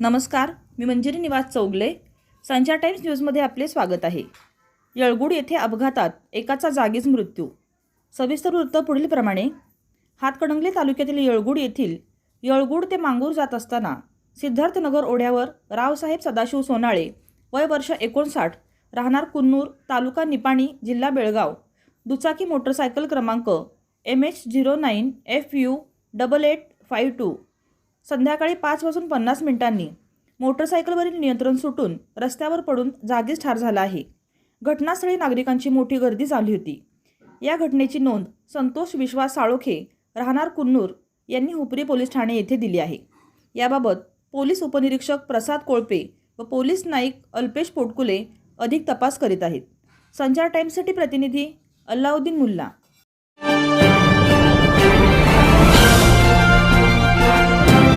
नमस्कार मी मंजिरी निवास चौगले. संचार टाइम्स न्यूजमध्ये आपले स्वागत आहे. येळगुड येथे अपघातात एकाचा जागीच मृत्यू. सविस्तर वृत्त पुढीलप्रमाणे हातकणंगले तालुक्यातील येळगुड येथील येळगुड ते मांगूर जात असताना सिद्धार्थनगर ओढ्यावर रावसाहेब सदाशिव सोनाळे वय वर्ष एकोणसाठ राहणार कुन्नूर तालुका निपाणी जिल्हा बेळगाव. दुचाकी मोटरसायकल क्रमांक M H zero nine F U double eight five two. संध्याकाळी पाच वाजून पन्नास मिनिटांनी मोटरसायकलवरील नियंत्रण सुटून रस्त्यावर पडून जागीच ठार झाला आहे. घटनास्थळी नागरिकांची मोठी गर्दी झाली होती. या घटनेची नोंद संतोष विश्वास साळोखे राहणार कुन्नूर यांनी हुपरी पोलीस ठाणे येथे दिली आहे. याबाबत पोलीस उपनिरीक्षक प्रसाद कोळपे व पोलीस नाईक अल्पेश पोटकुले अधिक तपास करीत आहेत. संचार टाईम्ससाठी प्रतिनिधी अल्लाउद्दीन मुल्ला.